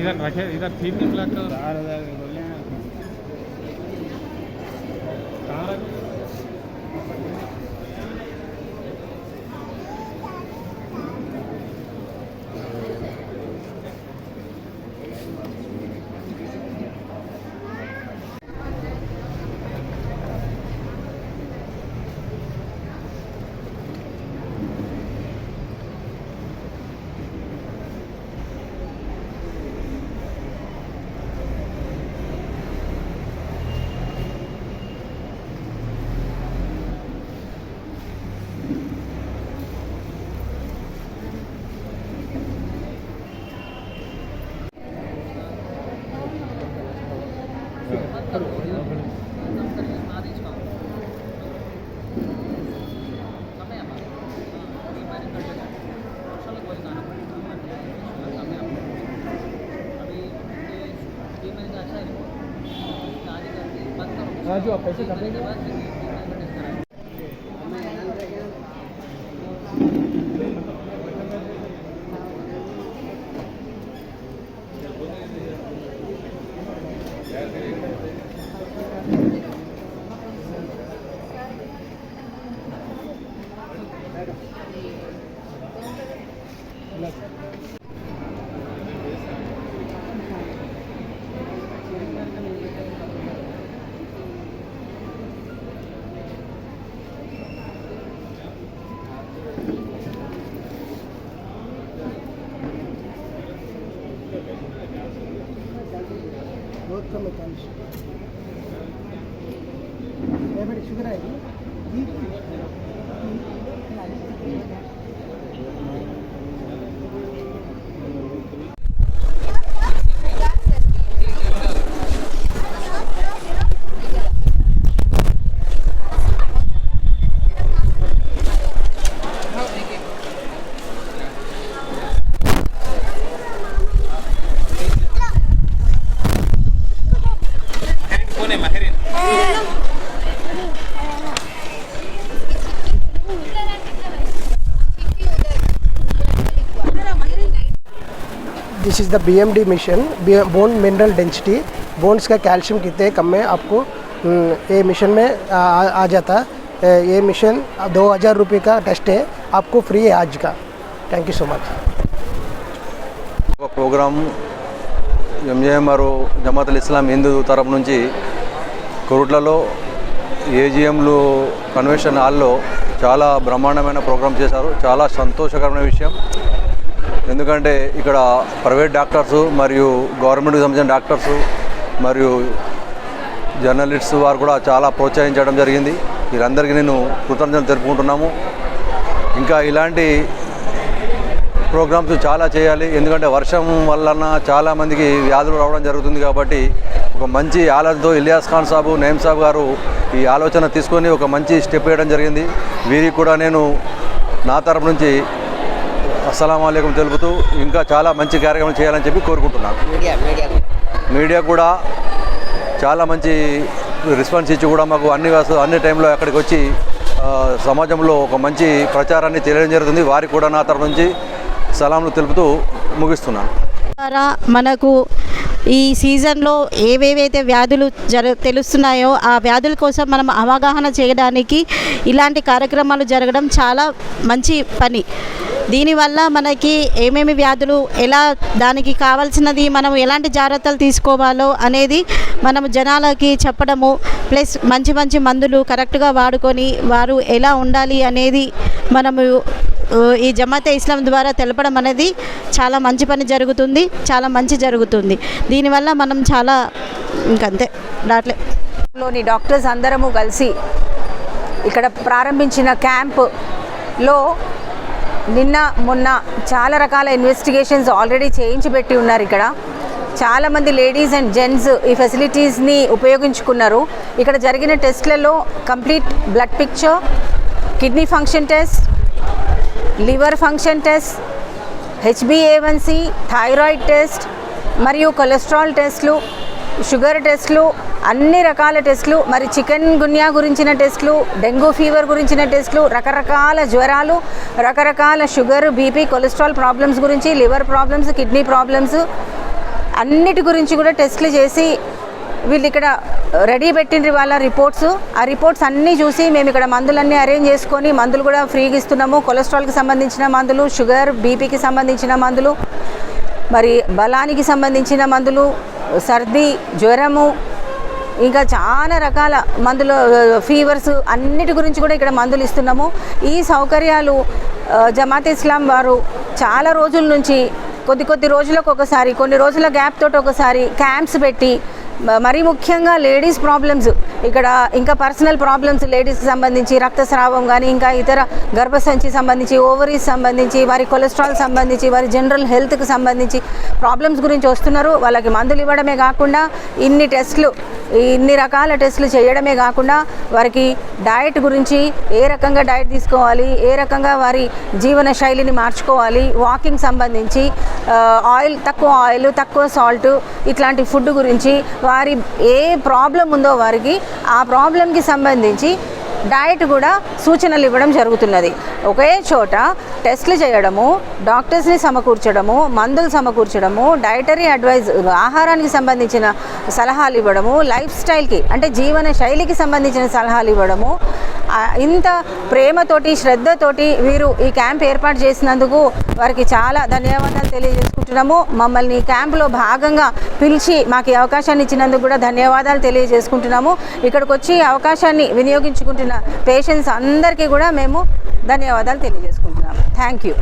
ಇದನ್ನು ಇದನ್ನು ತಿನ್ನಿಸ್ಲಕ್ಕ राजू आप पैसे कटेंगे बहुत గోధుమ కలిసి ఏమిటి షుగర్ అయింది this is the B M D mission bone mineral density bones का कैल्शियम कितने कम में आपको हम्म, ये मिशन में आ, आ आ जाता है ये मिशन दो हज़ार रुपये का टेस्ट है आपको फ्री है आज का थैंक यू सो मच ఒక ప్రోగ్రాం ఎంజేఎంఆర్ జమాతల్ ఇస్లాం హిందూ తరపు నుంచి కొరుట్లలో ఏజిఎంలు కన్వెన్షన్ హాల్లో చాలా బ్రహ్మాండమైన ప్రోగ్రాం చేశారు చాలా సంతోషకరమైన విషయం ఎందుకంటే ఇక్కడ ప్రైవేట్ డాక్టర్స్ మరియు గవర్నమెంట్కి సంబంధించిన డాక్టర్స్ మరియు జర్నలిస్ట్స్ వారు కూడా చాలా ప్రోత్సహించడం జరిగింది. వీరందరికీ నేను కృతజ్ఞతలు తెలుపుకుంటున్నాము. ఇంకా ఇలాంటి ప్రోగ్రామ్స్ చాలా చేయాలి. ఎందుకంటే వర్షం వలన చాలామందికి వ్యాధులు రావడం జరుగుతుంది కాబట్టి ఒక మంచి ఆలోచనతో ఇలియాస్ ఖాన్ సాబు నయీం సాబ్ గారు ఈ ఆలోచన తీసుకొని ఒక మంచి స్టెప్ వేయడం జరిగింది. వీరికి కూడా నేను నా తరపు నుంచి అస్సలం అయికం తెలుపుతూ ఇంకా చాలా మంచి కార్యక్రమం చేయాలని చెప్పి కోరుకుంటున్నాను. మీడియా కూడా. చాలా మంచి రెస్పాన్స్ ఇచ్చి కూడా మాకు అన్ని అన్ని టైంలో అక్కడికి వచ్చి సమాజంలో ఒక మంచి ప్రచారాన్ని తెలియడం జరుగుతుంది. వారికి కూడా నా తరపు నుంచి సలాంలు తెలుపుతూ ముగిస్తున్నాను. ద్వారా మనకు ఈ సీజన్లో ఏవేవైతే వ్యాధులు జర తెలుస్తున్నాయో ఆ వ్యాధుల కోసం మనం అవగాహన చేయడానికి ఇలాంటి కార్యక్రమాలు జరగడం చాలా మంచి పని. దీనివల్ల మనకి ఏమేమి వ్యాధులు ఎలా దానికి కావాల్సినది మనం ఎలాంటి జాగ్రత్తలు తీసుకోవాలో అనేది మనం జనాలకి చెప్పడము ప్లస్ మంచి మంచి మందులు కరెక్ట్గా వాడుకొని వారు ఎలా ఉండాలి అనేది మనము ఈ జమాతే ఇస్లాం ద్వారా తెలపడం అనేది చాలా మంచి పని జరుగుతుంది చాలా మంచి జరుగుతుంది. దీనివల్ల మనం చాలా ఇంకంతే రాట్లే. లోని డాక్టర్స్ అందరము కలిసి ఇక్కడ ప్రారంభించిన క్యాంప్లో నిన్న మొన్న చాలా రకాల ఇన్వెస్టిగేషన్స్ ఆల్రెడీ చేయించి పెట్టి ఉన్నారు ఇక్కడ. చాలామంది లేడీస్ అండ్ జెంట్స్ ఈ ఫెసిలిటీస్ని ఉపయోగించుకున్నారు. ఇక్కడ జరిగిన టెస్ట్లలో complete blood picture kidney function test liver function test హెచ్బిఏవన్సి thyroid test మరియు కొలెస్ట్రాల్ టెస్ట్లు షుగర్ టెస్ట్లు అన్ని రకాల టెస్ట్లు మరి చికెన్ గున్యా గురించిన టెస్ట్లు డెంగ్యూ ఫీవర్ గురించిన టెస్ట్లు రకరకాల జ్వరాలు రకరకాల షుగర్ బీపీ కొలెస్ట్రాల్ ప్రాబ్లమ్స్ గురించి లివర్ ప్రాబ్లమ్స్ కిడ్నీ ప్రాబ్లమ్స్ అన్నిటి గురించి కూడా టెస్ట్లు చేసి వీళ్ళు ఇక్కడ రెడీ పెట్టిండ్రి వాళ్ళ రిపోర్ట్స్. ఆ రిపోర్ట్స్ అన్నీ చూసి మేము ఇక్కడ మందులన్నీ అరేంజ్ చేసుకొని మందులు కూడా ఫ్రీగా ఇస్తున్నాము. కొలెస్ట్రాల్కి సంబంధించిన మందులు షుగర్ బీపీకి సంబంధించిన మందులు మరి బలానికి సంబంధించిన మందులు సర్ది జ్వరము ఇంకా చాలా రకాల మందులు ఫీవర్స్ అన్నిటి గురించి కూడా ఇక్కడ మందులు ఇస్తున్నాము. ఈ సౌకర్యాలు జమాత్ ఇస్లాం వారు చాలా రోజుల నుంచి కొద్ది కొద్ది రోజులకు ఒకసారి కొన్ని రోజుల గ్యాప్ తోటి ఒకసారి క్యాంప్స్ పెట్టి మరీ ముఖ్యంగా లేడీస్ ప్రాబ్లమ్స్. ఇక్కడ ఇంకా పర్సనల్ ప్రాబ్లమ్స్ లేడీస్కి సంబంధించి రక్తస్రావం కానీ ఇంకా ఇతర గర్భసంచి సంబంధించి ఓవరీస్ సంబంధించి వారి కొలెస్ట్రాల్ సంబంధించి వారి జనరల్ హెల్త్కి సంబంధించి ప్రాబ్లమ్స్ గురించి వస్తున్నారు. వాళ్ళకి మందులు ఇవ్వడమే కాకుండా ఇన్ని టెస్ట్లు ఇన్ని రకాల టెస్టులు చేయడమే కాకుండా వారికి డయట్ గురించి ఏ రకంగా డయట్ తీసుకోవాలి ఏ రకంగా వారి జీవన శైలిని మార్చుకోవాలి వాకింగ్ సంబంధించి ఆయిల్ తక్కువ ఆయిల్ తక్కువ సాల్ట్ ఇట్లాంటి ఫుడ్ గురించి వారి ఏ ప్రాబ్లం ఉందో వారికి ఆ ప్రాబ్లంకి సంబంధించి డైట్ కూడా సూచనలు ఇవ్వడం జరుగుతున్నది. ఒకే చోట టెస్ట్లు చేయడము డాక్టర్స్ని సమకూర్చడము మందులు సమకూర్చడము డైటరీ అడ్వైజ్ ఆహారానికి సంబంధించిన సలహాలు ఇవ్వడము లైఫ్ స్టైల్కి అంటే జీవన శైలికి సంబంధించిన సలహాలు ఇవ్వడము ఇంత ప్రేమతోటి శ్రద్ధతోటి వీరు ఈ క్యాంప్ ఏర్పాటు చేసినందుకు వారికి చాలా ధన్యవాదాలు తెలియజేసుకుంటున్నాము. మమ్మల్ని ఈ క్యాంపులో భాగంగా పిలిచి మాకు ఈ అవకాశాన్ని ఇచ్చినందుకు కూడా ధన్యవాదాలు తెలియజేసుకుంటున్నాము. ఇక్కడికి వచ్చి అవకాశాన్ని వినియోగించుకుంటున్న పేషెంట్స్ అందరికీ కూడా మేము ధన్యవాదాలు తెలియజేసుకుంటున్నాము. Thank you